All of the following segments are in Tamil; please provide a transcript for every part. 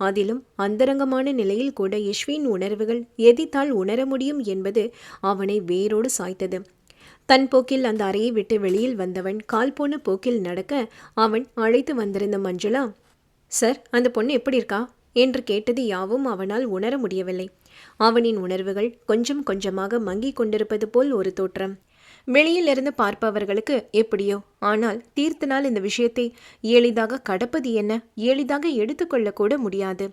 அதிலும் அந்தரங்கமான நிலையில் கூட யஷ்வின் உணர்வுகள் எதித்தால் உணர முடியும் என்பது அவனை வேரோடு சாய்த்தது. தன் போக்கில் அந்த அறையை விட்டு வெளியில் வந்தவன் கால் போன போக்கில் நடக்க அவன் அழைத்து வந்திருந்த மஞ்சுளா சார் அந்த பொண்ணு எப்படி இருக்கா? என்று கேட்டது யாவும் அவனால் உணர முடியவில்லை. அவனின் உணர்வுகள் கொஞ்சம் கொஞ்சமாக மங்கிக் கொண்டிருப்பது போல் ஒரு தோற்றம். வெளியிலிருந்து பார்ப்பவர்களுக்கு எப்படியோ? ஆனால் தீர்த்தனால் இந்த விஷயத்தை எளிதாக கடப்பது என்ன? எளிதாக எடுத்துக்கொள்ளக்கூட முடியாது.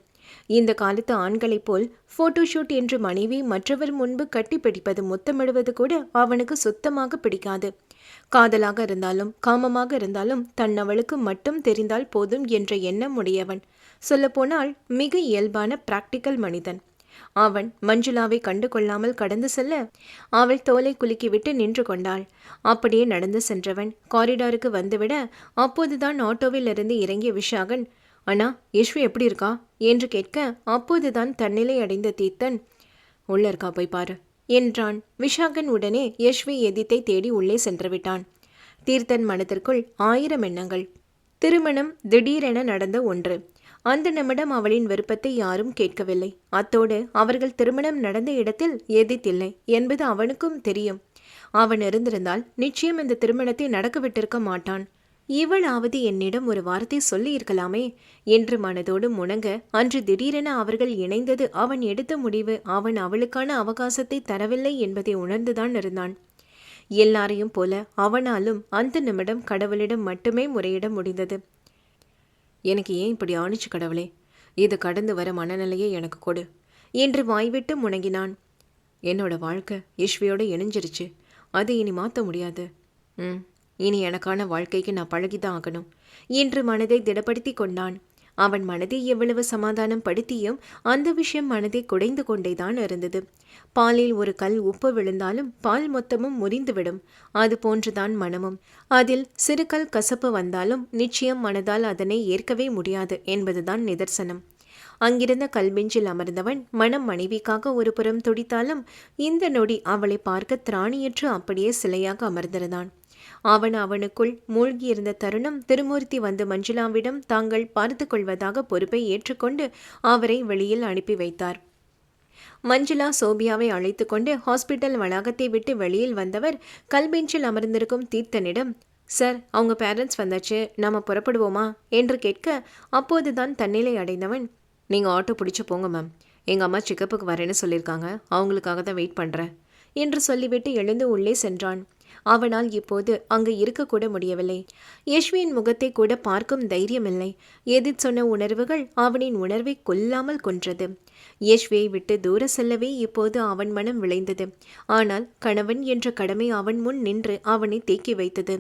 இந்த காலத்து ஆண்களைப் போல் போட்டோஷூட் என்று மனைவி மற்றவர் முன்பு கட்டிப்பிடிப்பது முத்தமிடுவது கூட அவனுக்கு சுத்தமாக பிடிக்காது. காதலாக இருந்தாலும் காமமாக இருந்தாலும் தன்னவளுக்கு மட்டும் தெரிந்தால் போதும் என்ற எண்ணம் உடையவன். சொல்லப்போனால் மிக இயல்பான பிராக்டிக்கல் மனிதன். அவன் மஞ்சுளாவை கண்டு கொள்ளாமல் கடந்து செல்ல அவள் தோலை குலுக்கிவிட்டு நின்று கொண்டாள். அப்படியே நடந்து சென்றவன் காரிடாருக்கு வந்துவிட அப்போதுதான் ஆட்டோவில் இருந்து இறங்கிய விஷாகன் அண்ணா யஷ்வி எப்படி இருக்கா? என்று கேட்க அப்போதுதான் தன்னிலை அடைந்த தீர்த்தன் உள்ள இருக்கா போய் பாரு என்றான். விஷாகன் உடனே யஷ்வி எதித்தை தேடி உள்ளே சென்று விட்டான். தீர்த்தன் மனத்திற்குள் ஆயிரம் எண்ணங்கள். திருமணம் திடீரென நடந்த ஒன்று. அந்த நிமிடம் அவளின் விருப்பத்தை யாரும் கேட்கவில்லை. அத்தோடு அவர்கள் திருமணம் நடந்த இடத்தில் எதித்தில்லை என்பது அவனுக்கும் தெரியும். அவன் இருந்திருந்தால் நிச்சயம் இந்த திருமணத்தை நடக்கவிட்டிருக்க மாட்டான். இவளாவது என்னிடம் ஒரு வார்த்தை சொல்லியிருக்கலாமே என்று மனதோடு முணங்க அன்று திடீரென அவர்கள் இணைந்தது அவன் எடுத்த முடிவு அவன் அவளுக்கான அவகாசத்தை தரவில்லை என்பதை உணர்ந்துதான் இருந்தான். எல்லாரையும் போல அவனாலும் அந்த நிமிடம் கடவுளிடம் மட்டுமே முறையிட முடிந்தது. எனக்கு ஏன் இப்படி ஆணிச்சு கடவுளே? இது கடந்து வர மனநிலையை எனக்கு கொடு. என்று வாய்விட்டு முணங்கினான் என்னோட வாழ்க்கை ஈஸ்வியோட இணைஞ்சிருச்சு. அது இனி மாற்ற முடியாது. ம் இனி எனக்கான வாழ்க்கைக்கு நான் பழகிதான் ஆகணும் என்று மனதை திடப்படுத்தி கொண்டான். அவன் மனதை எவ்வளவு சமாதானம் படுத்தியும் அந்த விஷயம் மனதை குடைந்து கொண்டேதான் இருந்தது. பாலில் ஒரு கல் உப்பு விழுந்தாலும் பால் மொத்தமும் முறிந்துவிடும். அது போன்றுதான் மனமும். அதில் சிறுகல் கசப்பு வந்தாலும் நிச்சயம் மனதால் அதனை ஏற்கவே முடியாது என்பதுதான் நிதர்சனம். அங்கிருந்த கல்பெஞ்சில் அமர்ந்தவன் மனம் மனைவிக்காக ஒரு புறம் துடித்தாலும் இந்த நொடி அவளை பார்க்க திராணியற்று அப்படியே சிலையாக அமர்ந்திருந்தான். அவன் அவனுக்குள் மூழ்கியிருந்த தருணம் திருமூர்த்தி வந்து மஞ்சுளாவிடம் தாங்கள் பார்த்து கொள்வதாக பொறுப்பை ஏற்றுக்கொண்டு அவரை வெளியில் அனுப்பி வைத்தார். மஞ்சுளா சோபியாவை அழைத்து கொண்டு ஹாஸ்பிட்டல் வளாகத்தை விட்டு வெளியில் வந்தவர் கல்பெஞ்சில் அமர்ந்திருக்கும் தீர்த்தனிடம் சார் அவங்க பேரண்ட்ஸ் வந்தாச்சு நாம புறப்படுவோமா? என்று கேட்க அப்போதுதான் தன்னிலை அடைந்தவன் நீங்கள் ஆட்டோ பிடிச்சி போங்க மேம். எங்கள் அம்மா செக்கப்புக்கு வரேன்னு சொல்லியிருக்காங்க. அவங்களுக்காக தான் வெயிட் பண்ணுறேன் என்று சொல்லிவிட்டு எழுந்து உள்ளே சென்றான். அவனால் இப்போது அங்கு இருக்கக்கூட முடியவில்லை. யஷ்வியின் முகத்தை கூட பார்க்கும் தைரியமில்லை. எதிர் சொன்ன உணர்வுகள் அவனின் உணர்வை கொல்லாமல் கொன்றது. யேஷ்வியை விட்டு தூர செல்லவே இப்போது அவன் மனம் விளைந்தது. ஆனால் கணவன் என்ற கடமை அவன் முன் நின்று அவனை தேக்கி வைத்தது.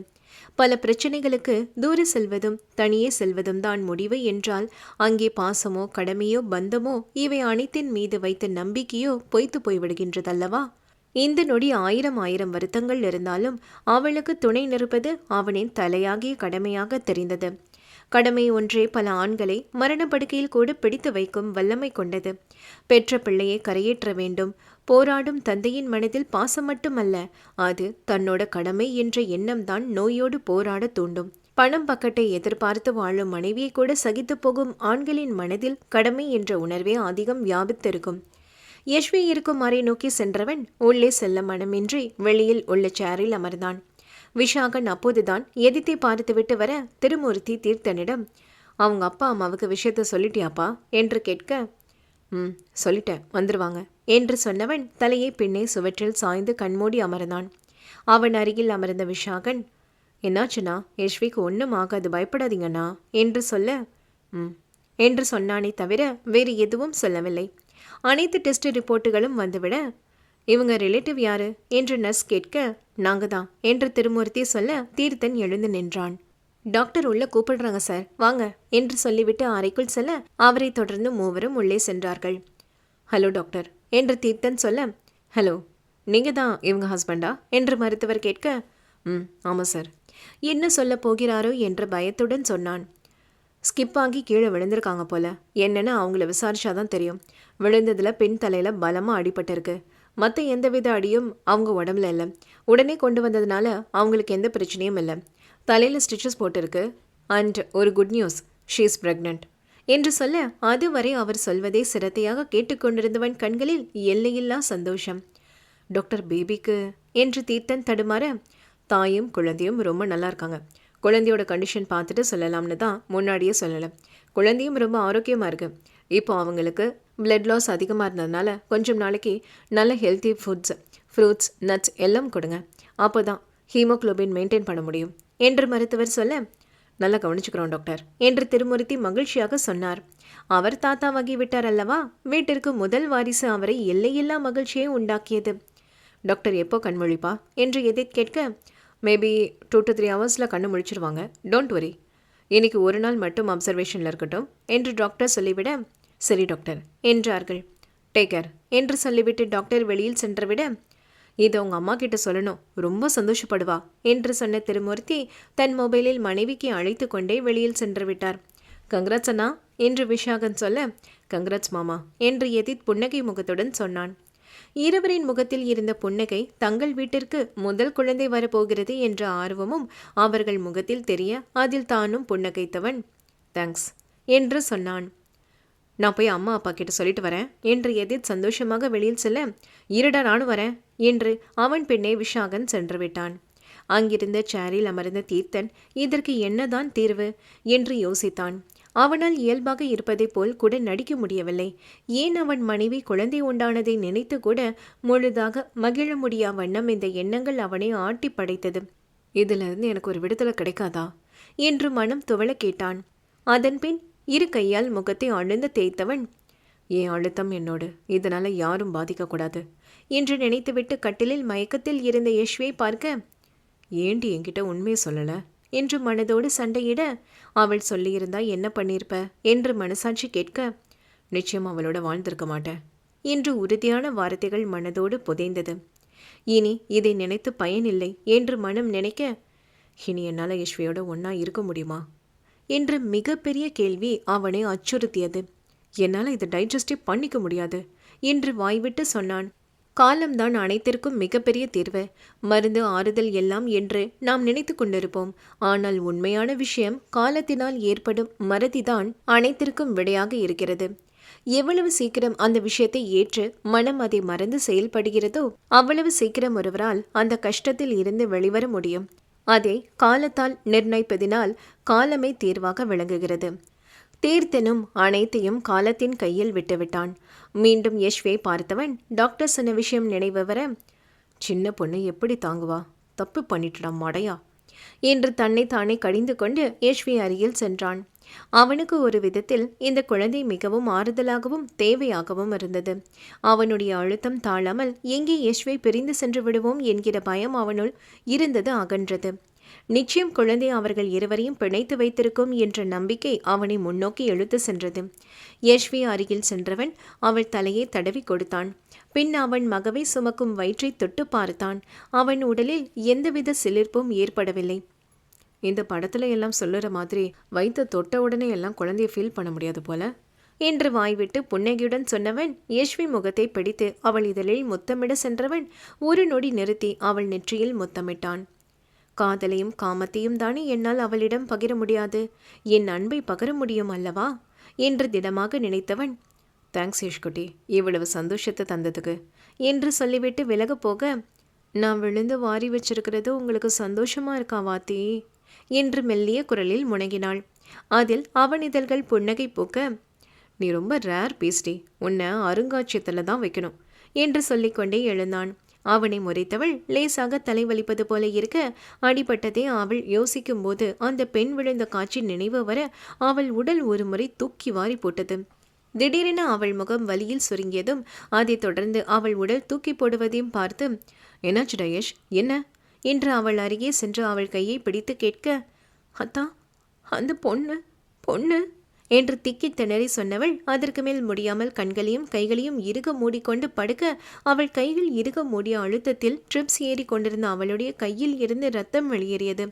பல பிரச்சனைகளுக்கு தூர செல்வதும் தனியே செல்வதும் தான் முடிவு என்றால் அங்கே பாசமோ கடமையோ பந்தமோ இவை அனைத்தின் மீது வைத்த நம்பிக்கையோ பொய்த்து போய்விடுகின்றதல்லவா? இந்த நொடி ஆயிரம் ஆயிரம் வருத்தங்கள் இருந்தாலும் அவளுக்கு துணை நிற்பது அவனின் தலையாகிய கடமையாக தெரிந்தது. கடமை ஒன்றே பல ஆண்களை மரணப்படுக்கையில் கூட பிடித்து வைக்கும் வல்லமை கொண்டது. பெற்ற பிள்ளையை கரையேற்ற வேண்டும். போராடும் தந்தையின் மனதில் பாசம் மட்டுமல்ல அது தன்னோட கடமை என்ற எண்ணம்தான் நோயோடு போராட தூண்டும். பணம் பக்கத்தை எதிர்பார்த்து வாழும் மனைவியை கூட சகித்து போகும் ஆண்களின் மனதில் கடமை என்ற உணர்வே அதிகம் வியாபித்திருக்கும். யஷ்வி இருக்கும் அறை நோக்கி சென்றவன் உள்ளே செல்ல மனமின்றி வெளியில் உள்ள சேரில் அமர்ந்தான். விஷாகன் அப்போதுதான் எதித்தை பார்த்துவிட்டு வர திருமூர்த்தி தீர்த்தனிடம் அவங்க அப்பா அம்மாவுக்கு விஷயத்த சொல்லிட்டியாப்பா? என்று கேட்க ம் சொல்லிட்டேன் வந்துருவாங்க என்று சொன்னவன் தலையை பின்னே சுவற்றில் சாய்ந்து கண்மூடி அமர்ந்தான். அவன் அருகில் அமர்ந்த விஷாகன் என்னாச்சுண்ணா? யஷ்விக்கு ஒன்றும் ஆகாது பயப்படாதீங்கண்ணா என்று சொல்ல ம் என்று சொன்னானே தவிர வேறு எதுவும் சொல்லவில்லை. அனைத்து டெஸ்ட் ரிப்போர்ட்டுகளும் வந்துவிட இவங்க ரிலேட்டிவ் யாரு? என்று நர்ஸ் கேட்க நாங்க தான் என்று திருமூர்த்தி சொல்ல தீர்த்தன் எழுந்து நின்றான். டாக்டர் உள்ள கூப்பிடுறாங்க சார் வாங்க என்று சொல்லிவிட்டு அறைக்குள் செல்ல அவரை தொடர்ந்து மூவரும் உள்ளே சென்றார்கள். ஹலோ டாக்டர் என்று தீர்த்தன் சொல்ல ஹலோ நீங்கள் தான் இவங்க ஹஸ்பண்டா என்று மருத்துவர் கேட்க ம் ஆமாம் சார் என்ன சொல்ல போகிறாரோ? என்ற பயத்துடன் சொன்னான். ஸ்கிப் ஆகி கீழே விழுந்திருக்காங்க போல. என்னன்னு அவங்கள விசாரிச்சாதான் தெரியும். விழுந்ததில் பெண் தலையில் பலமாக அடிபட்டிருக்கு. மற்ற எந்தவித அடியும் அவங்க உடம்புல இல்லை. உடனே கொண்டு வந்ததுனால அவங்களுக்கு எந்த பிரச்சனையும் இல்லை. தலையில் ஸ்டிச்சஸ் போட்டிருக்கு. அண்ட் ஒரு குட் நியூஸ் ஷீஸ் ப்ரெக்னென்ட் என்று சொல்ல அதுவரை அவர் சொல்வதை சிரத்தையாக கேட்டுக்கொண்டிருந்தவன் கண்களில் எல்லையில்லா சந்தோஷம். டாக்டர் பேபிக்கு என்று தீர்த்தன் தடுமாற தாயும் குழந்தையும் ரொம்ப நல்லா இருக்காங்க. குழந்தையோட கண்டிஷன் பார்த்துட்டு சொல்லலாம்னு தான் முன்னாடியே சொல்லலை. குழந்தையும் ரொம்ப ஆரோக்கியமாக இருக்குது இப்போ அவங்களுக்கு பிளட் லாஸ் அதிகமாக இருந்ததுனால கொஞ்சம் நாளைக்கு நல்ல ஹெல்த்தி ஃபுட்ஸ் ஃப்ரூட்ஸ் நட்ஸ் எல்லாம் கொடுங்க. அப்போ தான் ஹீமோக்ளோபின் மெயின்டைன் பண்ண முடியும் என்று மருத்துவர் சொல்ல நல்லா கவனிச்சுக்கிறோம் டாக்டர் என்று திருமூர்த்தி மகிழ்ச்சியாக சொன்னார். அவர் தாத்தாவாகி விட்டார் அல்லவா? வீட்டிற்கு முதல் வாரிசு அவரை எல்லையில்லா மகிழ்ச்சியை உண்டாக்கியது. டாக்டர் எப்போ கண்மொழிப்பா என்று எதை கேட்க மேபி டூ டு த்ரீ ஹவர்ஸில் கண்ணு முழிச்சிருவாங்க. டோன்ட் வரி இன்னைக்கு ஒரு நாள் மட்டும் அப்சர்வேஷனில் இருக்கட்டும் என்று டாக்டர் சொல்லிவிட சரி டாக்டர். என்றார்கள். டேக்கர் என்று சொல்லிவிட்டு டாக்டர் வெளியில் சென்றுவிட இதை உங்கள் அம்மா கிட்ட சொல்லணும். ரொம்ப சந்தோஷப்படுவா என்று சொன்ன திருமூர்த்தி தன் மொபைலில் மனைவிக்கு அழைத்து கொண்டே வெளியில் சென்று விட்டார் கங்க்ராட்ஸ் அண்ணா என்று விஷாகன் சொல்ல கங்க்ராட்ஸ் மாமா என்று எதித் புன்னகை முகத்துடன் சொன்னான். இருவரின் முகத்தில் இருந்த புன்னகை தங்கள் வீட்டிற்கு முதல் குழந்தை வரப்போகிறது என்ற ஆர்வமும் அவர்கள் முகத்தில் தெரிய அதில் தானும் புன்னகைத்தவன். தேங்க்ஸ் என்று சொன்னான். நான் போய் அம்மா அப்பா கிட்ட சொல்லிட்டு வரேன். என்று எதிர் சந்தோஷமாக வெளியில் செல்ல இருடா நானும் வரேன் என்று அவன் பின்னே விஷாகன் சென்று விட்டான். அங்கிருந்த சேரில் அமர்ந்த தீர்த்தன் இதற்கு என்னதான் தீர்வு? என்று யோசித்தான். அவனால் இயல்பாக இருப்பதைப் போல் கூட நடிக்க முடியவில்லை. ஏன் அவன் மனைவி குழந்தை உண்டானதை நினைத்து கூட முழுதாக மகிழ முடியா வண்ணம் இந்த எண்ணங்கள் அவனை ஆட்டி படைத்தது. இதிலிருந்து எனக்கு ஒரு விடுதலை கிடைக்காதா? என்று மனம் துவள கேட்டான். அதன்பின் இரு கையால் முகத்தை அழுந்து தேய்த்தவன் என் அழுத்தம் என்னோடு இதனால யாரும் பாதிக்கக்கூடாது என்று நினைத்துவிட்டு கட்டிலில் மயக்கத்தில் இருந்த யஷ்வை பார்க்க ஏண்டி என்கிட்ட உண்மையை சொல்லலை? என்று மனதோடு சண்டையிட அவள் சொல்லியிருந்தா என்ன பண்ணியிருப்ப என்று மனசாட்சி கேட்க நிச்சயம் அவளோட வாழ்ந்திருக்க மாட்டேன் என்று உறுதியான வார்த்தைகள் மனதோடு புதைந்தது. இனி இதை நினைத்து பயனில்லை என்று மனம் நினைக்க இனி என்னால் யஷ்வியோட ஒன்றா இருக்க முடியுமா? என்று மிகப்பெரிய கேள்வி அவனை அச்சுறுத்தியது. என்னால் இதை டைஜஸ்டே பண்ணிக்க முடியாது என்று வாய்விட்டு சொன்னான். காலம்தான் அனைத்திற்கும் மிகப்பெரிய தீர்வு. மருந்து ஆறுதல் எல்லாம் என்று நாம் நினைத்து கொண்டிருப்போம். ஆனால் உண்மையான விஷயம் காலத்தினால் ஏற்படும் மறதிதான் அனைத்திற்கும் விடையாக இருக்கிறது. எவ்வளவு சீக்கிரம் அந்த விஷயத்தை ஏற்று மனம் அதை மறந்து செயல்படுகிறதோ அவ்வளவு சீக்கிரம் ஒருவரால் அந்த கஷ்டத்தில் இருந்து வெளிவர முடியும். அதை காலத்தால் நிர்ணயிப்பதினால் காலமே தீர்வாக விளங்குகிறது. தீர்த்தனும் அனைத்தையும் காலத்தின் கையில் விட்டுவிட்டான். மீண்டும் யஷ்வை பார்த்தவன் டாக்டர் சொன்ன விஷயம் நினைவு வர சின்ன பொண்ணு எப்படி தாங்குவா? தப்பு பண்ணிட்டுடா மடையா? என்று தன்னை தானே கடிந்து கொண்டு யஷ்வி அருகில் சென்றான். அவனுக்கு ஒரு விதத்தில் இந்த குழந்தை மிகவும் ஆறுதலாகவும் தேவையாகவும் இருந்தது. அவனுடைய அழுத்தம் தாழாமல் எங்கே யஷ்வை பிரிந்து சென்று விடுவோம்? என்கிற பயம் அவனுள் இருந்தது அகன்றது. நிச்சயம் குழந்தை அவர்கள் இருவரையும் பிணைத்து வைத்திருக்கும் என்ற நம்பிக்கை அவனை முன்னோக்கி எழுத்து சென்றது. யஷ்வி அருகில் சென்றவன் அவள் தலையை தடவி கொடுத்தான். பின் அவன் மகவை சுமக்கும் வயிற்றை தொட்டு பார்த்தான். அவன் உடலில் எந்தவித சிலிர்ப்பும் ஏற்படவில்லை. இந்த படத்துல எல்லாம் சொல்லுற மாதிரி வைத்த தொட்ட உடனே எல்லாம் குழந்தைய ஃபீல் பண்ண முடியாது போல. என்று வாய்விட்டு புன்னகையுடன் சொன்னவன் யஷ்வி முகத்தை பிடித்து அவள் இதழில் முத்தமிட சென்றவன் ஒரு நொடி நிறுத்தி அவள் நெற்றியில் முத்தமிட்டான். காதலையும் காமத்தையும் தானே என்னால் அவளிடம் பகிர முடியாது. என் அன்பை பகிர முடியும் அல்லவா? என்று திடமாக நினைத்தவன் தேங்க்ஸ் யஷ்குட்டி. இவ்வளவு சந்தோஷத்தை தந்ததுக்கு. என்று சொல்லிவிட்டு விலக போக நான் விழுந்து வாரி வச்சிருக்கிறது உங்களுக்கு சந்தோஷமா இருக்கா வாத்தி? என்று மெல்லிய குரலில் முணங்கினாள் அதில் அவன் இதழ்கள் புன்னகை பூக்க நீ ரொம்ப ரேர் பீஸ்டி உன்னை அருங்காட்சியத்தில் தான் வைக்கணும் என்று சொல்லிக்கொண்டே எழுந்தான். அவனை முறைத்தவள் லேசாக தலைவலிப்பது போல இருக்க அடிபட்டதை அவள் யோசிக்கும்போது அந்த பெண் விழுந்த காட்சி நினைவு வர அவள் உடல் ஒரு முறை தூக்கி வாரி போட்டது. திடீரென அவள் முகம் வலியில் சுருங்கியதும் அதைத் தொடர்ந்து அவள் உடல் தூக்கி போடுவதையும் பார்த்து என்னாச்சு டயேஷ்? என்ன? என்று அவள் அருகே சென்று அவள் கையை பிடித்து கேட்க அத்தா அந்த பொண்ணு பொண்ணு என்று திக்கி திணறி சொன்னவள் அதற்கு மேல் முடியாமல் கண்களையும் கைகளையும் இறுக மூடிக்கொண்டு படுக்க அவள் கைகள் இறுக மூடிய அழுத்தத்தில் ட்ரிப்ஸ் ஏறி கொண்டிருந்த அவளுடைய கையில் இருந்து ரத்தம் வெளியேறியது.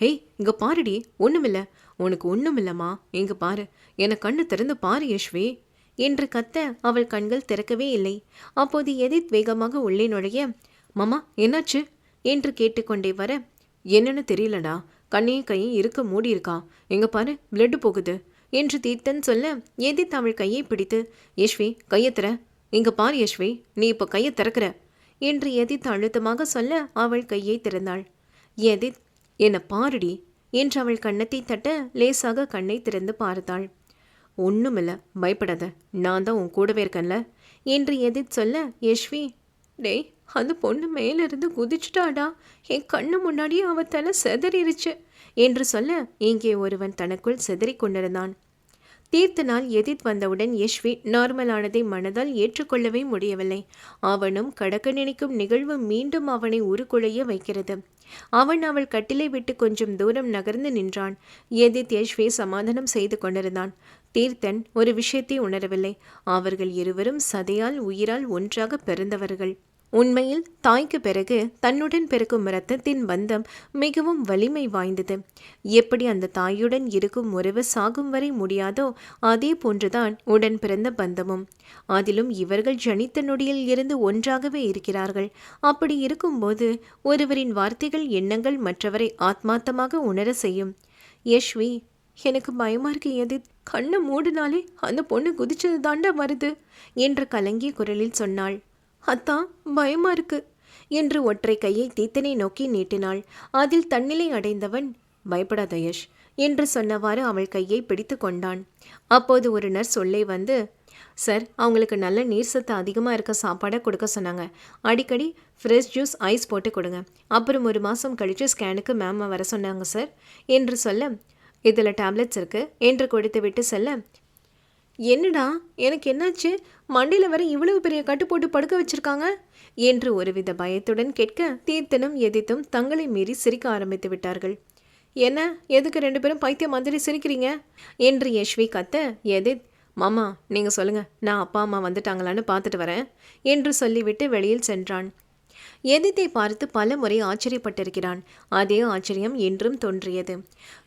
ஏய் இங்க பாருடி ஒண்ணுமில்ல உனக்கு ஒண்ணுமில்லம்மா இங்க பாரு என கண்ணு திறந்து பாரு யஷ்வி என்று கத்த அவள் கண்கள் திறக்கவே இல்லை. அப்போது எதித் வேகமாக உள்ளே நுழைய மாமா என்னாச்சு? என்று கேட்டுக்கொண்டே வர என்னன்னு தெரியலடா. கண்ணையும் கையும் இருக்க மூடி இருக்கா எங்க பாரு பிளட்டு போகுது. என்று தீர்த்தன் சொல்ல எதித் அவள் கையை பிடித்து யஷ்வி கையை திற. இங்க பார் யஷ்வி நீ இப்போ கையை திறக்கிற. என்று எதித் அழுத்தமாக சொல்ல அவள் கையை திறந்தாள். எதித் என்னை பாருடி. என்று அவள் கண்ணத்தை தட்ட லேசாக கண்ணை திறந்து பார்த்தாள். ஒண்ணுமில்ல பயப்படாத. நான் தான் உன் கூடவே இருக்கேன்ல. என்று எதிர்த்து சொல்ல யஷ்வி டேய் அந்த பொண்ணு மேலிருந்து குதிச்சுட்டாடா. என் கண்ணு முன்னாடியே அவ தலை செதறிருச்சு. என்று சொல்ல இங்கே ஒருவன் தனக்குள் செதறி கொண்டிருந்தான். தீர்த்த நாள் எதிர்த்து வந்தவுடன் யஷ்வி நார்மலானதை மனதால் ஏற்றுக்கொள்ளவே முடியவில்லை. அவனும் கடக்க நினைக்கும் நிகழ்வு மீண்டும் அவனை உருக்குலைய வைக்கிறது. அவன் அவள் கட்டிலை விட்டு கொஞ்சம் தூரம் நகர்ந்து நின்றான். எதித் யஷ்வி சமாதானம் செய்து கொண்டிருந்தான். தீர்த்தன் ஒரு விஷயத்தை உணரவில்லை. அவர்கள் இருவரும் சதையால் உயிரால் ஒன்றாக பிறந்தவர்கள். உண்மையில் தாய்க்கு பிறகு தன்னுடன் பிறக்கும் இரத்தத்தின் பந்தம் மிகவும் வலிமை வாய்ந்தது. எப்படி அந்த தாயுடன் இருக்கும் உறவு சாகும் வரை முடியாதோ அதே போன்றுதான் உடன் பிறந்த பந்தமும். அதிலும் இவர்கள் ஜனித்த நொடியில் இருந்து ஒன்றாகவே இருக்கிறார்கள். அப்படி இருக்கும்போது ஒருவரின் வார்த்தைகள் எண்ணங்கள் மற்றவரை ஆத்மார்த்தமாக உணர செய்யும். யஷ்வி எனக்கு பயமா இருக்கு எது கண்ணை மூடினாலே அந்த பொண்ணு குதிச்சது தாண்டா வருது என்று கலங்கிய குரலில் சொன்னாள். அத்தான் பயமா இருக்கு. என்று ஒற்றை கையை தீத்தனை நோக்கி நீட்டினாள். அதில் தன்னிலை அடைந்தவன் பயப்படாத யஷ் என்று சொன்னவாறு அவள் கையை பிடித்து கொண்டான். அப்போது ஒரு நர்ஸ் உள்ளே வந்து சார் அவங்களுக்கு நல்ல நீர் சத்து அதிகமாக இருக்க சாப்பாடை கொடுக்க சொன்னாங்க. அடிக்கடி ஃப்ரெஷ் ஜூஸ் ஐஸ் போட்டு கொடுங்க. அப்புறம் ஒரு மாதம் கழித்து ஸ்கேனுக்கு மேம் வர சொன்னாங்க சார் என்று சொல்ல இதில் டேப்லெட்ஸ் இருக்குது என்று கொடுத்து விட்டு செல்ல என்னடா எனக்கு என்னாச்சு? மண்டியில் வர இவ்வளவு பெரிய கட்டு போட்டு படுக்க வச்சிருக்காங்க? என்று ஒருவித பயத்துடன் கேட்க தீர்த்தனும் எதித்தும் தங்களை மீறி சிரிக்க ஆரம்பித்து விட்டார்கள். என்ன எதுக்கு ரெண்டு பேரும் பைத்திய மாதிரி சிரிக்கிறீங்க? என்று யஷ்வி கத்த எதித் மாமா நீங்கள் சொல்லுங்கள் நான் அப்பா அம்மா வந்துட்டாங்களான்னு பார்த்துட்டு வரேன் என்று சொல்லிவிட்டு வெளியில் சென்றான். எதித்தை பார்த்து பல முறை ஆச்சரியப்பட்டிருக்கிறான். அதே ஆச்சரியம் என்றும் தோன்றியது.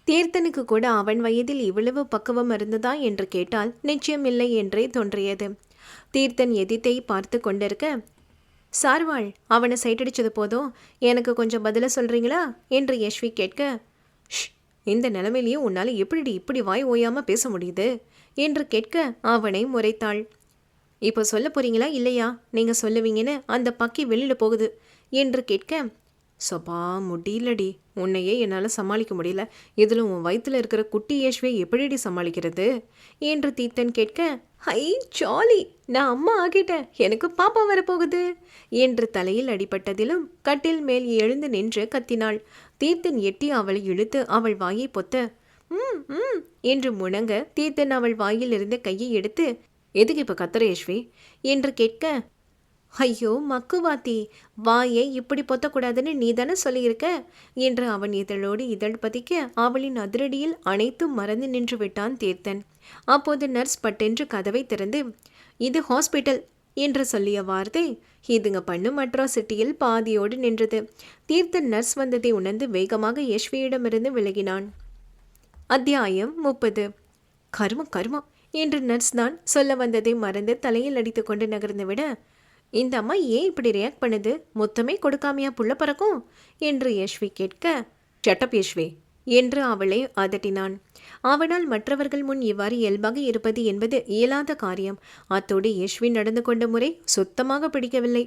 தீர்த்தனுக்கு கூட அவன் வயதில் இவ்வளவு பக்குவம் இருந்ததா என்று கேட்டால் நிச்சயமில்லை என்றே தோன்றியது. தீர்த்தன் எதித்தை பார்த்து கொண்டிருக்க சார்வாள் அவனை சைட்டடிச்சது போதும் எனக்கு கொஞ்சம் பதில சொல்றீங்களா? என்று யஷ்வி கேட்க ஷ் இந்த நிலைமையிலையும் உன்னால் எப்படி இப்படி வாய் ஓயாமல் பேச முடியுது? என்று கேட்க அவனை முறைத்தாள். இப்போ சொல்ல போறீங்களா? இல்லையா? நீங்கள் சொல்லுவீங்கன்னு அந்த பக்கி வெளியில் போகுது என்று கேட்க சொபா முடியலடி. உன்னையே என்னால் சமாளிக்க முடியல. இதில் உன் வயிற்றில் இருக்கிற குட்டி யேஷ்வை எப்படிடி சமாளிக்கிறது? என்று தீர்த்தன் கேட்க ஹை ஜாலி. நான் அம்மா ஆகிட்டேன். எனக்கு பாப்பா வரப்போகுது. என்று தலையில் அடிபட்டதிலும் கட்டில் மேல் எழுந்து நின்று கத்தினாள். தீர்த்தன் எட்டி அவளை இழுத்து அவள் வாயை பொத்த ம் ம் என்று முணங்க தீர்த்தன் அவள் வாயில் இருந்த கையை எடுத்து எதுக்கு இப்போ கத்துற யஷ்வி? என்று கேட்க ஐயோ மக்குவாத்தி வாயை இப்படி பொத்தக்கூடாதுன்னு நீ தானே சொல்லியிருக்க? என்று அவன் இதழோடு இதழ் பதிக்க அவளின் அதிரடியில் அனைத்தும் மறந்து நின்று விட்டான் தீர்த்தன். அப்போது நர்ஸ் பட்டென்று கதவை திறந்து இது ஹாஸ்பிட்டல் என்று சொல்லிய வார்த்தை இதுங்க பண்ணும் அட்ராசிட்டியில் பாதியோடு நின்றது. தீர்த்தன் நர்ஸ் வந்ததை உணர்ந்து வேகமாக யஷ்வியிடமிருந்து விலகினான். அத்தியாயம் முப்பது. கர்மம் கர்மம். என்று நர்ஸ் தான் சொல்ல வந்ததை மறந்து தலையில் அடித்து கொண்டு நகர்ந்து விட இந்த அம்மா ஏன் இப்படி ரியாக்ட் பண்ணுது? மொத்தமே கொடுக்காமையா புள்ள பறக்கும்? என்று யஷ்வி கேட்க ஷட்டப் யஷ்வி என்று அவளை அதட்டினான். அவனால் மற்றவர்கள் முன் இவ்வாறு இயல்பாக இருப்பது என்பது இயலாத காரியம். அத்தோடு யஷ்வி நடந்து கொண்ட முறை சுத்தமாக பிடிக்கவில்லை.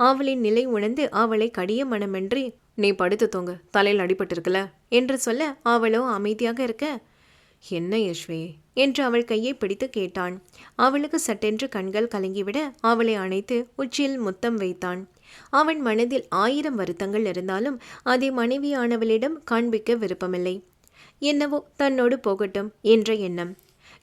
அவளின் நிலை உணர்ந்து அவளை கடிய மனமின்றி நீ படுத்து தூங்கு தலையில் அடிபட்டிருக்கல என்று சொல்ல அவளோ அமைதியாக இருக்க என்ன யஷ்வி என்று அவள் கையை பிடித்து கேட்டான். அவளுக்கு சட்டென்று கண்கள் கலங்கிவிட அவளை அணைத்து உச்சியில் முத்தம் வைத்தான். அவன் மனதில் ஆயிரம் வருத்தங்கள் இருந்தாலும் அதை மனைவியானவளிடம் காண்பிக்க விருப்பமில்லை. என்னவோ தன்னோடு போகட்டும் என்ற எண்ணம்.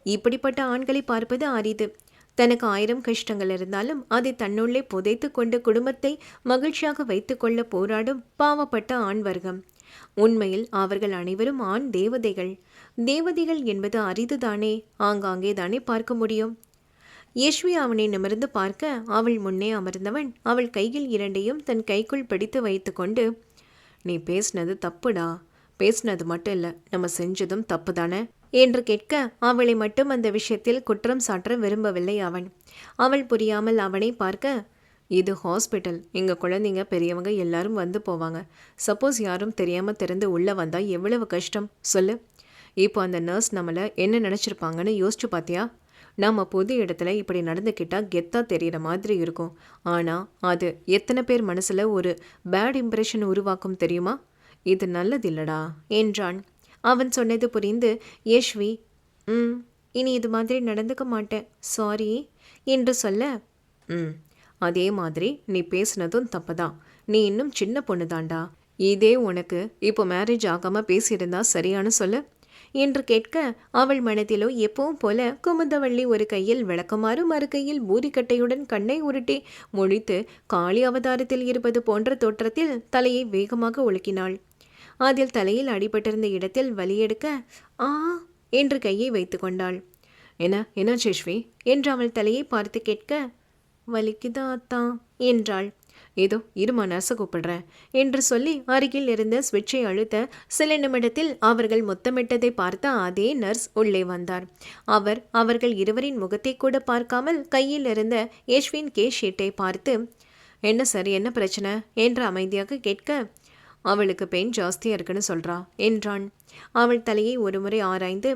இப்படிப்பட்ட ஆண்களை பார்ப்பது அரிது. தனக்கு ஆயிரம் கஷ்டங்கள் இருந்தாலும் அதை தன்னுள்ளே புதைத்து கொண்டு குடும்பத்தை மகிழ்ச்சியாக வைத்துக்கொள்ள போராடும் பாவப்பட்ட ஆண் வர்க்கம். உண்மையில் அவர்கள் அனைவரும் ஆண் தேவதைகள். தேவதைகள் என்பது அரிதுதானே? ஆங்காங்கே தானே பார்க்க முடியும். யஷ்வி அவனை நிமிர்ந்து பார்க்க அவள் முன்னே அமர்ந்தவன். அவள் கையில் இரண்டையும் தன் கைக்குள் பிடித்து வைத்துக்கொண்டு நீ பேசினது தப்புடா. பேசினது மட்டும் இல்லை நம்ம செஞ்சதும் தப்பு தானே என்று கேட்க அவளை மட்டும் அந்த விஷயத்தில் குற்றம் சாற்ற விரும்பவில்லை அவன். அவள் புரியாமல் அவனை பார்க்க இது ஹாஸ்பிட்டல். எங்கள் குழந்தைங்க பெரியவங்க எல்லாரும் வந்து போவாங்க. சப்போஸ் யாரும் தெரியாமல் திறந்து உள்ளே வந்தால் எவ்வளவு கஷ்டம்? சொல்லு. இப்போ அந்த நர்ஸ் நம்மளை என்ன நினச்சிருப்பாங்கன்னு யோசிச்சு பார்த்தியா நம்ம பொது இடத்துல இப்படி நடந்துக்கிட்டால் கெத்தாக தெரிகிற மாதிரி இருக்கும். ஆனால் அது எத்தனை பேர் மனசில் ஒரு பேட் இம்ப்ரெஷன் உருவாக்கும் தெரியுமா? இது நல்லதில்லடா என்றான். அவன் சொன்னது புரிந்து யஷ்வி ம் இனி இது மாதிரி நடந்துக்க மாட்டேன். சாரி என்று சொல்ல ம் அதே மாதிரி நீ பேசுனதும் தப்புதான் நீ இன்னும் சின்ன பொண்ணு தாண்டா இதே உனக்கு இப்போ மேரேஜ் ஆகாமல் பேசியிருந்தா சரியானு சொல்லு. என்று கேட்க அவள் மனதிலோ எப்பவும் போல குமுதவள்ளி ஒரு கையில் விளக்குமாறு மறு கையில் பூரிக்கட்டையுடன் கண்ணை உருட்டி முழித்து காளி அவதாரத்தில் இருப்பது போன்ற தோற்றத்தில் தலையை வேகமாக ஒழுக்கினாள். அதில் தலையில் அடிபட்டிருந்த இடத்தில் வலியெடுக்க ஆ என்று கையை வைத்து கொண்டாள். என்ன என்ன சேஷ்வி என்று அவள் தலையை பார்த்து கேட்க வலிக்குதா அத்தா? என்றாள். ஏதோ இருமா நர்ஸை கூப்பிடுறேன் என்று சொல்லி அருகில் இருந்த சுவிட்சை அழுத்த சில நிமிடத்தில் அவர்கள் முத்தமிட்டதை பார்த்த அதே நர்ஸ் உள்ளே வந்தார். அவர் அவர்கள் இருவரின் முகத்தை கூட பார்க்காமல் கையில் இருந்த யஷ்வின் கே ஷீட்டை பார்த்து என்ன சார் என்ன பிரச்சனை? என்று அமைதியாக கேட்க அவளுக்கு பெயின் ஜாஸ்தியாக இருக்குன்னு சொல்கிறா என்றான். அவள் தலையை ஒருமுறை ஆராய்ந்து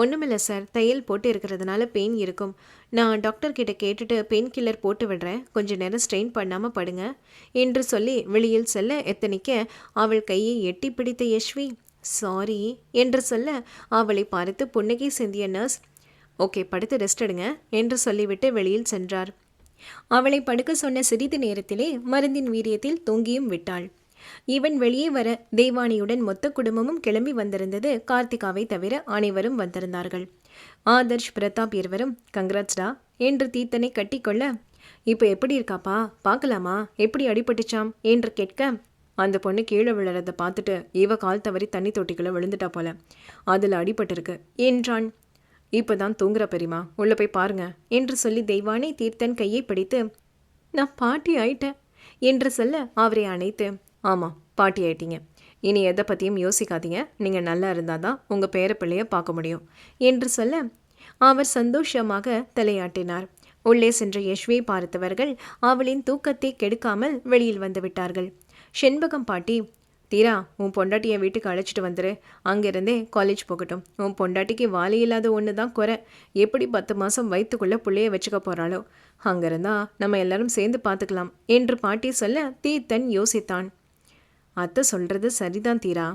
ஒன்றுமில்ல சார். தையல் போட்டு இருக்கிறதுனால பெயின் இருக்கும். நான் டாக்டர்கிட்ட கேட்டுட்டு பெயின் கில்லர் போட்டு விடுறேன். கொஞ்ச நேரம் ஸ்ட்ரெயின் பண்ணாமல் படுங்க. என்று சொல்லி வெளியில் செல்ல எத்தனைக்க அவள் கையை எட்டி பிடித்த யஷ்வி சாரி என்று சொல்ல அவளை பார்த்து புன்னகை சிந்திய நர்ஸ் ஓகே படுத்து ரெஸ்ட் எடுங்க என்று சொல்லிவிட்டு வெளியில் சென்றார். அவளை படுக்க சொன்ன சிறிது நேரத்திலே மருந்தின் வீரியத்தில் தூங்கியும் விட்டாள். இவன் வெளியே வர தேவானியுடன் மொத்த குடும்பமும் கிளம்பி வந்திருந்தது கார்த்திகாவை தவிர அனைவரும் வந்திருந்தார்கள். ஆதர்ஷ் பிரதாப் இருவரும் கங்க்ராட்ஸ்டா என்று தீத்தனை கட்டிக்கொள்ள இப்போ எப்படி இருக்காப்பா? பார்க்கலாமா? எப்படி அடிபட்டுச்சாம்? என்று கேட்க அந்த பொண்ணு கீழே விழுறத பார்த்துட்டு இவ கால் தவறி தண்ணி தொட்டிக்குள்ளே விழுந்துட்டா போல. அதில் அடிபட்டிருக்கு என்றான். இப்போதான் தூங்குற பெரியமா உள்ள போய் பாருங்க என்று சொல்லி தெய்வானை தீர்த்தன் கையை பிடித்து நான் பாட்டி ஆயிட்டேன் என்று சொல்ல அவரை அணைத்து ஆமாம் பாட்டி ஆயிட்டீங்க. இனி எதை பற்றியும் யோசிக்காதீங்க. நீங்கள் நல்லா இருந்தால் தான் உங்கள் பேர பிள்ளைய பார்க்க முடியும். என்று சொல்ல அவர் சந்தோஷமாக தலையாட்டினார். உள்ளே சென்ற யஷ்வியை பார்த்தவர்கள் அவளின் தூக்கத்தை கெடுக்காமல் வெளியில் வந்து விட்டார்கள். செண்பகம் பாட்டி தீரா உன் பொண்டாட்டியை வீட்டுக்கு அழைச்சிட்டு வந்துரு. அங்கிருந்தே காலேஜ் போகட்டும். உன் பொண்டாட்டிக்கு வாலி இல்லாத ஒன்று தான் குறை. எப்படி பத்து மாதம் வயிற்றுக்குள்ளே பிள்ளைய வச்சுக்க போகிறாளோ அங்கிருந்தா நம்ம எல்லாரும் சேர்ந்து பார்த்துக்கலாம். என்று பாட்டி சொல்ல தீத்தன் யோசித்தான். அத்தை சொல்றது சரிதான் தீரா.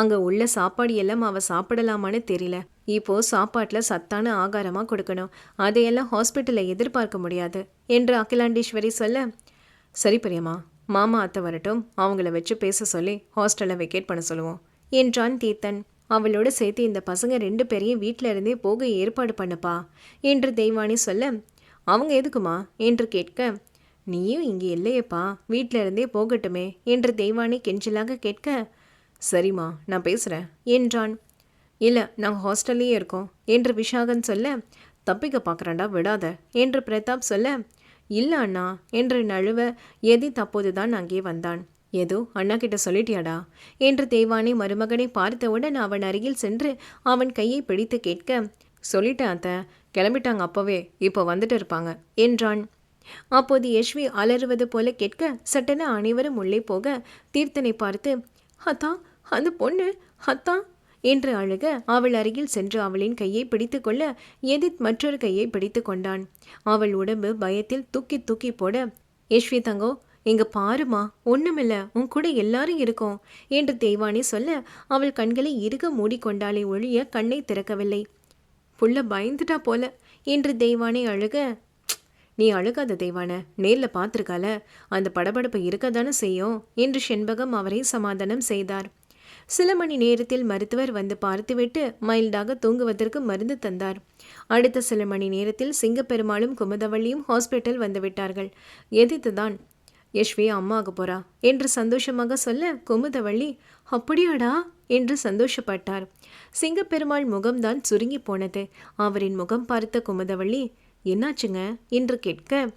அங்க உள்ள சாப்பாடு எல்லாம் அவ சாப்பிடலாமான்னு தெரியல. இப்போ சாப்பாட்டுல சத்தான ஆகாரமா கொடுக்கணும். அதையெல்லாம் ஹாஸ்பிட்டல்ல எதிர்பார்க்க முடியாது என்று அகிலாண்டீஸ்வரி சொல்ல சரி பிரியம்மா மாமா அத்தை வரட்டும். அவங்கள வச்சு பேச சொல்லி ஹாஸ்டலை வெக்கேட் பண்ண சொல்லுவோம் என்றான் தீர்த்தன். அவளோட சேர்த்து இந்த பசங்க ரெண்டு பேரையும் வீட்டில் இருந்தே போக ஏற்பாடு பண்ணுப்பா என்று தெய்வானி சொல்ல அவங்க எதுக்குமா? என்று கேட்க நீயும் இங்கே இல்லையேப்பா. வீட்டில இருந்தே போகட்டுமே என்று தெய்வானி கெஞ்சலாக கேட்க சரிம்மா நான் பேசுகிறேன் என்றான். இல்லை நாங்கள் ஹாஸ்டல்லையே இருக்கோம் என்று விஷாகன் சொல்ல தப்பிக்க பார்க்குறாண்டா விடாத என்று பிரதாப் சொல்ல இல்லை அண்ணா என்று நழுவ எதி தப்போதுதான் அங்கே வந்தான். ஏதோ அண்ணா கிட்ட சொல்லிட்டியாடா? என்று தேவானி மருமகனை பார்த்தவுடன் அவன் அருகில் சென்று அவன் கையை பிடித்து கேட்க சொல்லிட்டேன் அத்த கிளம்பிட்டாங்க அப்போவே இப்போ வந்துட்டு இருப்பாங்க என்றான். அப்போது யஷ்வி அலறுவது போல கேட்க சட்டென அனைவரும் உள்ளே போக தீர்த்தனை பார்த்து அத்தா அந்த பொண்ணு அத்தா என்று அழுக அவள் அருகில் சென்று அவளின் கையை பிடித்து கொள்ள எதித் மற்றொரு கையை பிடித்து கொண்டான். அவள் உடம்பு பயத்தில் தூக்கி தூக்கி போட யஷ்வி தங்கோ இங்க பாருமா ஒண்ணுமில்ல உன் கூட எல்லாரும் இருக்கோம் என்று தேவானி சொல்ல அவள் கண்களை இறுக மூடிக்கொண்டாலே ஒழிய கண்ணை திறக்கவில்லை. புள்ள பயந்துட்டா போல என்று தெய்வானை அழுக நீ அழுகாத தேவான நேரில் பார்த்துருக்கால அந்த படபடப்பு இருக்க தானே செய்யும்? என்று செண்பகம் அவரை சமாதானம் செய்தார். சில மணி நேரத்தில் மருத்துவர் வந்து பார்த்துவிட்டு மைல்டாக தூங்குவதற்கு மருந்து தந்தார். அடுத்த சில மணி நேரத்தில் சிங்கப்பெருமாளும் குமுதவள்ளியும் ஹாஸ்பிட்டல் வந்துவிட்டார்கள் எதிர்த்துதான் யஷ்வி அம்மா போறா என்று சந்தோஷமாக சொல்ல குமுதவள்ளி அப்படியாடா என்று சந்தோஷப்பட்டார். சிங்கப்பெருமாள் முகம்தான் சுருங்கி போனது. அவரின் முகம் பார்த்த குமுதவள்ளி என்னாச்சுங்க? என்று கேட்க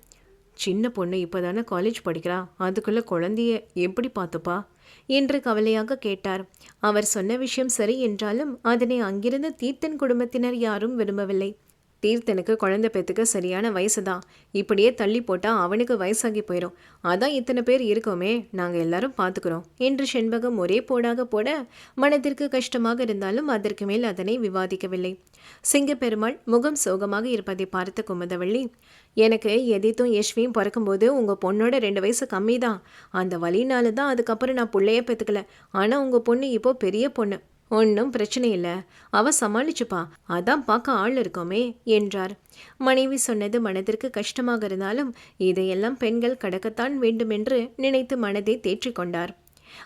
சின்ன பொண்ணு இப்போதானே காலேஜ் படிக்கிறா. அதுக்குள்ளே குழந்தைய எப்படி பார்த்துப்பா? என்று கவலையாக கேட்டார். அவர் சொன்ன விஷயம் சரி என்றாலும் அதனை அங்கிருந்த தீர்த்தன் குடும்பத்தினர் யாரும் விரும்பவில்லை. தீர்த்தனுக்கு குழந்தை பெற்றுக்க சரியான வயசு தான் இப்படியே தள்ளி போட்டால் அவனுக்கு வயசாகி போயிடும் அதான் இத்தனை பேர் இருக்கோமே நாங்கள் எல்லாரும் பார்த்துக்கிறோம் என்று செண்பகம் ஒரே போடாக போட மனதிற்கு கஷ்டமாக இருந்தாலும் அதற்கு மேல் அதனை விவாதிக்கவில்லை. சிங்கப்பெருமாள் முகம் சோகமாக இருப்பதை பார்த்த குமுதவள்ளி எனக்கு எதித்தும் யஷ்வியும் பிறக்கும்போது உங்கள் பொண்ணோட ரெண்டு வயசு கம்மி தான் அந்த வழினால தான் அதுக்கப்புறம் நான் பிள்ளைய பெற்றுக்கல ஆனால் உங்கள் பொண்ணு இப்போ பெரிய பொண்ணு. ஒன்றும் பிரச்சனை இல்லை. அவ சமாளிச்சுப்பா. அதான் பார்க்க ஆள் இருக்கோமே என்றார். மனைவி சொன்னது மனதிற்கு கஷ்டமாக இருந்தாலும் இதையெல்லாம் பெண்கள் கடக்கத்தான் வேண்டுமென்று நினைத்து மனதை தேற்றிக்கொண்டார்.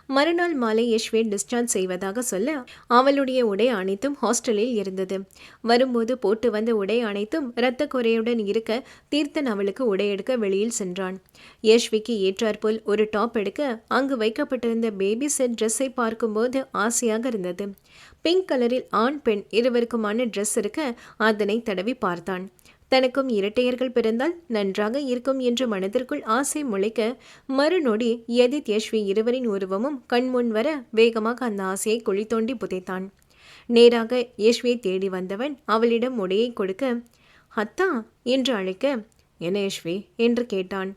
மறுநாள் மாலை யஷ்வே டிஸ்சார்ஜ் செய்வதாக சொல்ல அவளுடைய உடை அனைத்தும் ஹாஸ்டலில் இருந்தது. வரும்போது போட்டு வந்த உடை அனைத்தும் இரத்த குறையுடன் இருக்க தீர்த்தன் அவளுக்கு உடை எடுக்க வெளியில் சென்றான். யஷ்விக்கு ஏற்றாற்போல் ஒரு டாப் எடுக்க அங்கு வைக்கப்பட்டிருந்த பேபி செட் ட்ரெஸ்ஸை பார்க்கும்போது ஆசையாக இருந்தது. பிங்க் கலரில் ஆண் பெண் இருவருக்குமான ட்ரெஸ் இருக்க அதனை தடவி பார்த்தான். தனக்கும் இரட்டையர்கள் பிறந்தால் நன்றாக இருக்கும் என்று மனதிற்குள் ஆசை முளைக்க மறுநொடி எதித் யஷ்வி இருவரின் உருவமும் கண்முன் வர வேகமாக அந்த ஆசையை குழி தோண்டி புதைத்தான். நேராக யஷ்வியை தேடி வந்தவன் அவளிடம் உடையை கொடுக்க அத்தா என்று அழைக்க என்ன யஷ்வி என்று கேட்டான்.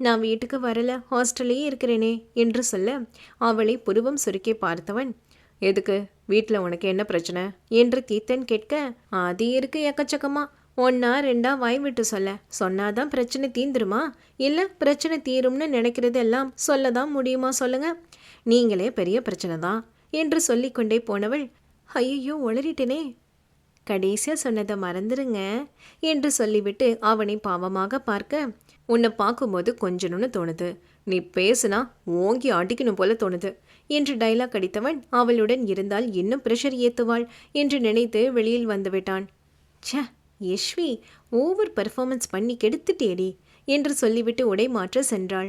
நான் வீட்டுக்கு வரல ஹாஸ்டல்லேயே இருக்கிறேனே என்று சொல்ல அவளை புருவம் சுருக்கி பார்த்தவன் எதுக்கு வீட்டில் உனக்கு என்ன பிரச்சனை? என்று தீத்தன் கேட்க அது இருக்கு எக்கச்சக்கமா. ஒன்றா ரெண்டா வாய் விட்டு சொல்ல. சொன்னாதான் பிரச்சனை தீந்துருமா? இல்லை பிரச்சனை தீரும்னு நினைக்கிறது எல்லாம் சொல்ல தான் முடியுமா சொல்லுங்க? நீங்களே பெரிய பிரச்சனை தான் என்று சொல்லிக்கொண்டே போனவள் ஐயோ ஒளரிட்டேனே கடைசியாக சொன்னதை மறந்துருங்க என்று சொல்லிவிட்டு அவனை பாவமாக பார்க்க உன்னை பார்க்கும்போது கொஞ்சணும்னு தோணுது. நீ பேசுனா ஓங்கி அடிக்கணும் போல தோணுது என்று டைலாக் அடித்தவன் அவளுடன் இருந்தால் இன்னும் ப்ரெஷர் ஏற்றுவாள் என்று நினைத்து வெளியில் வந்துவிட்டான் ச்சே! யஷ்வி ஓவர் பெர்ஃபார்மன்ஸ் பண்ணி கெடுத்துட்டேடி என்று சொல்லிவிட்டு உடை மாற்ற சென்றாள்.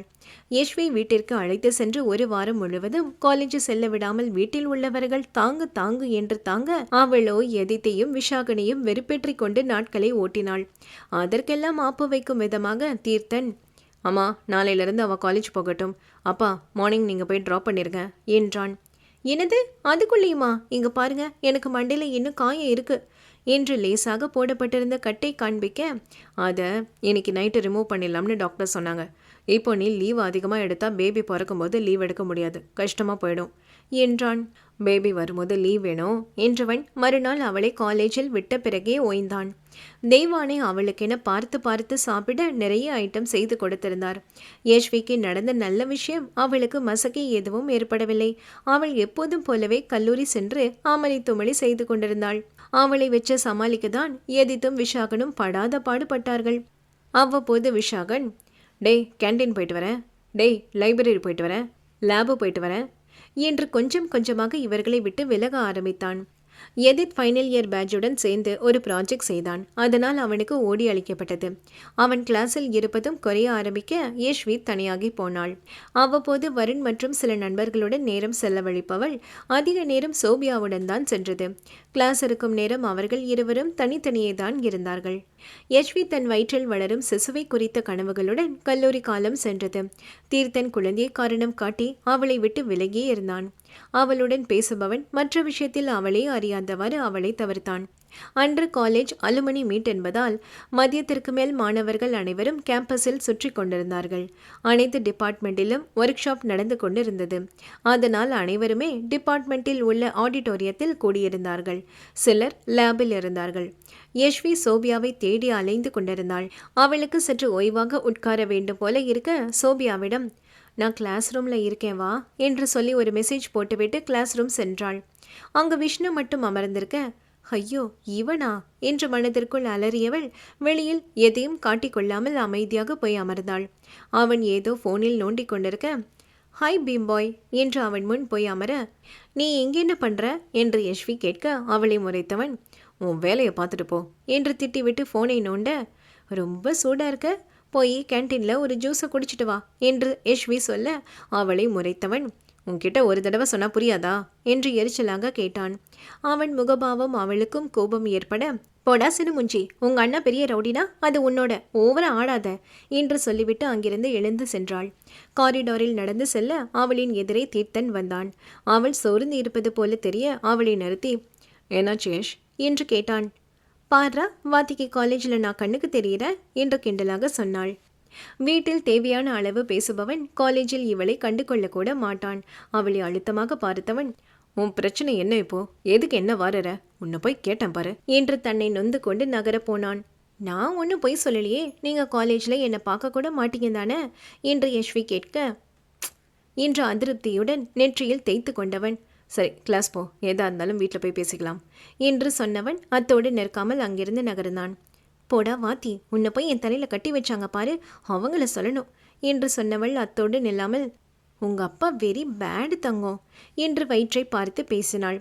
யஷ்வி வீட்டிற்கு அழைத்து சென்று ஒரு வாரம் முழுவதும் காலேஜ் செல்ல விடாமல் வீட்டில் உள்ளவர்கள் தாங்கு தாங்கு என்று தாங்க அவளோ எதித்தையும் விஷாகனையும் வெறுப்பேற்றிக் கொண்டு நாட்களை ஓட்டினாள். அதற்கெல்லாம் ஆப்பு வைக்கும் விதமாக தீர்த்தன் அம்மா நாளையிலிருந்து அவள் காலேஜ் போகட்டும். அப்பா மார்னிங் நீங்கள் போய் ட்ராப் பண்ணிருங்க என்றான். என்னது? அதுக்குள்ளேயுமா? இங்கே பாருங்க எனக்கு மண்டையில் இன்னும் காயம் இருக்குது என்று லேசாக போடப்பட்டிருந்த கட்டை காண்பிக்க அதை இன்னைக்கு நைட்டு ரிமூவ் பண்ணிடலாம்னு டாக்டர் சொன்னாங்க. இப்போ நீ லீவ் அதிகமாக எடுத்தால் பேபி பிறக்கும்போது லீவ் எடுக்க முடியாது. கஷ்டமாக போயிடும். என்றான். பேபி வரும்போது லீவ் வேணும் என்றவன் மறுநாள் அவளை காலேஜில் விட்ட பிறகே ஓய்ந்தான். தெய்வானை அவளுக்கென பார்த்து பார்த்து சாப்பிட நிறைய ஐட்டம் செய்து கொடுத்திருந்தார். யஷ்விக்கு நடந்த நல்ல விஷயம் அவளுக்கு மசக்கி எதுவும் ஏற்படவில்லை. அவள் எப்போதும் போலவே கல்லூரி சென்று அமளி துமளி செய்து கொண்டிருந்தாள். அவளை வச்சு சமாளிக்கத்தான் எதித்தும் விஷாகனும் படாத பாடுபட்டார்கள். அவ்வப்போது விஷாகன் டேய் கேன்டீன் போயிட்டு வரேன் டேய் லைப்ரரி போயிட்டு வரேன் லேபு போயிட்டு வரேன் என்று கொஞ்சம் கொஞ்சமாக இவர்களை விட்டு விலக ஆரம்பித்தான். எதித் ஃபைனல் இயர் பேட்சுடன் சேர்ந்து ஒரு ப்ராஜெக்ட் செய்தான். அதனால் அவனுக்கு ஓடி அளிக்கப்பட்டது. அவன் கிளாஸில் இருப்பதும் குறைய ஆரம்பிக்க யஷ்வி தனியாகி போனாள். அவ்வப்போது வருண் மற்றும் சில நண்பர்களுடன் நேரம் செலவழிப்பவள் அதிக நேரம் சோபியாவுடன் தான் சென்றது. கிளாஸ் இருக்கும் நேரம் அவர்கள் இருவரும் தனித்தனியே தான் இருந்தார்கள். யஷ்வி தன் வயிற்றில் வளரும் சிசுவை குறித்த கனவுகளுடன் கல்லூரி காலம் சென்றது. தீர்த்தன் குழந்தையை காரணம் காட்டி அவளை விட்டு விலகியே இருந்தான். அவளுடன் பேசுபவன் மற்ற விஷயத்தில் அவளே அறியாதவாறு அவளை தவிர்த்தான். அன்று காலேஜ் அலுமணி மீட் என்பதால் மதியத்திற்கு மேல் மாணவர்கள் அனைவரும் கேம்பஸில் சுற்றி கொண்டிருந்தார்கள். அனைத்து டிபார்ட்மெண்ட்டிலும் ஒர்க் ஷாப் நடந்து கொண்டிருந்தது. அதனால் அனைவருமே டிபார்ட்மெண்ட்டில் உள்ள ஆடிட்டோரியத்தில் கூடியிருந்தார்கள். சிலர் லேபில் இருந்தார்கள். யஷ்வி சோபியாவை தேடி அலைந்து கொண்டிருந்தாள். அவளுக்கு சற்று ஓய்வாக உட்கார வேண்டும் போல இருக்க சோபியாவிடம் நான் கிளாஸ் ரூமில் இருக்கேன் வா என்று சொல்லி ஒரு மெசேஜ் போட்டுவிட்டு கிளாஸ் ரூம் சென்றாள். அங்கு விஷ்ணு மட்டும் அமர்ந்திருக்க ஐயோ இவனா? என்று மனதிற்குள் அலறியவள் வெளியில் எதையும் காட்டிக்கொள்ளாமல் அமைதியாக போய் அமர்ந்தாள். அவன் ஏதோ ஃபோனில் நோண்டிக் கொண்டிருக்க ஹாய் பீம்பாய் என்று அவன் முன் போய் அமர நீ எங்கே என்ன பண்ணுற என்று யஷ்வி கேட்க அவளை முறைத்தவன் உன் வேலையை பார்த்துட்டு போ என்று திட்டிவிட்டு ஃபோனை நோண்ட ரொம்ப சூடாக இருக்க போய் கேன்டீனில் ஒரு ஜூஸை குடிச்சிட்டு வா என்று யஷ்வி சொல்ல அவளை முறைத்தவன். உன்கிட்ட ஒரு தடவை சொன்னா புரியாதா? என்று எரிச்சலாக கேட்டான். அவன் முகபாவம் அவளுக்கும் கோபம் ஏற்பட போடா சிறுமுஞ்சி உங்க அண்ணா பெரிய ரவுடினா அது உன்னோட ஓவர ஆடாத என்று சொல்லிவிட்டு அங்கிருந்து எழுந்து சென்றாள். காரிடாரில் நடந்து செல்ல அவளின் எதிரே தீர்த்தன் வந்தான். அவள் சோர்ந்து இருப்பது போல தெரிய அவளை நிறுத்தி என்னாச்சு யஷ்? என்று கேட்டான். பாரா வாத்திக்கு காலேஜில் நான் கண்ணுக்கு தெரியிற என்று கிண்டலாக சொன்னாள். வீட்டில் தேவையான அளவு பேசுபவன் காலேஜில் இவளை கண்டு கொள்ளக்கூட மாட்டான். அவளை அழுத்தமாக பார்த்தவன் உன் பிரச்சனை என்ன இப்போ? எதுக்கு என்ன வாரற? உன்னை போய் கேட்டேன் பாரு என்று தன்னை நொந்து கொண்டு நகரப் போனான். நான் ஒன்றும் பொய் சொல்லலையே. நீங்கள் காலேஜில் என்னை பார்க்க கூட மாட்டீங்க தானே? என்று யஷ்வி கேட்க என்ற அதிருப்தியுடன் நெற்றியில் தேய்த்து கொண்டவன் சரி கிளாஸ் போ. ஏதா இருந்தாலும் வீட்டில் போய் பேசிக்கலாம். என்று சொன்னவன் அத்தோடு நிற்காமல் அங்கிருந்து நகர்ந்தான். போடா வாத்தி உன்னை போய் என் தலையில் கட்டி வச்சாங்க பாரு அவங்கள சொல்லணும். என்று சொன்னவள் அத்தோடு நில்லாமல் உங்க அப்பா வெரி பேடு தங்கம் என்று வயிற்றை பார்த்து பேசினாள்.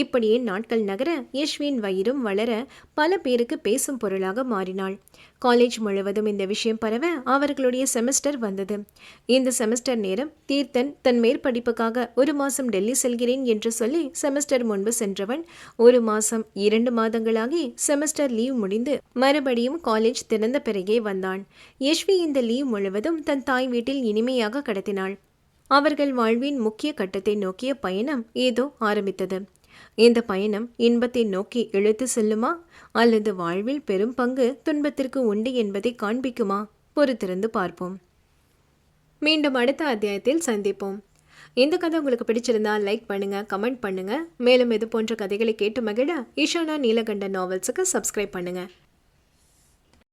இப்படியே நாட்கள் நகர யஷ்வின் வயிறும் வளர பல பேருக்கு பேசும் பொருளாக மாறினாள். காலேஜ் முழுவதும் இந்த விஷயம் பரவ அவர்களுடைய செமஸ்டர் வந்தது. இந்த செமஸ்டர் நேரம் தீர்த்தன் தன் மேற்படிப்புக்காக ஒரு மாசம் டெல்லி செல்கிறேன் என்று சொல்லி செமஸ்டர் முன்பு சென்றவன் ஒரு மாசம் இரண்டு மாதங்களாகி செமஸ்டர் லீவ் முடிந்து மறுபடியும் காலேஜ் திறந்த பிறகே வந்தான். யஷ்வி இந்த லீவ் முழுவதும் தன் தாய் வீட்டில் இனிமையாக கடத்தினாள். அவர்கள் வாழ்வின் முக்கிய கட்டத்தை நோக்கிய பயணம் ஏதோ ஆரம்பித்தது. இந்த பயணம் இன்பத்தை நோக்கி இழுத்து செல்லுமா? அல்லது வாழ்வில் பெரும் பங்கு துன்பத்திற்கு உண்டு என்பதை காண்பிக்குமா? பொறுத்திருந்து பார்ப்போம். மீண்டும் அடுத்த அத்தியாயத்தில் சந்திப்போம். இந்த கதை உங்களுக்கு பிடிச்சிருந்தா லைக் பண்ணுங்க கமெண்ட் பண்ணுங்க. மேலும் இது போன்ற கதைகளை கேட்டு மகிழ ஈஷானா நீலகண்ட நாவல்ஸுக்கு சப்ஸ்கிரைப் பண்ணுங்க.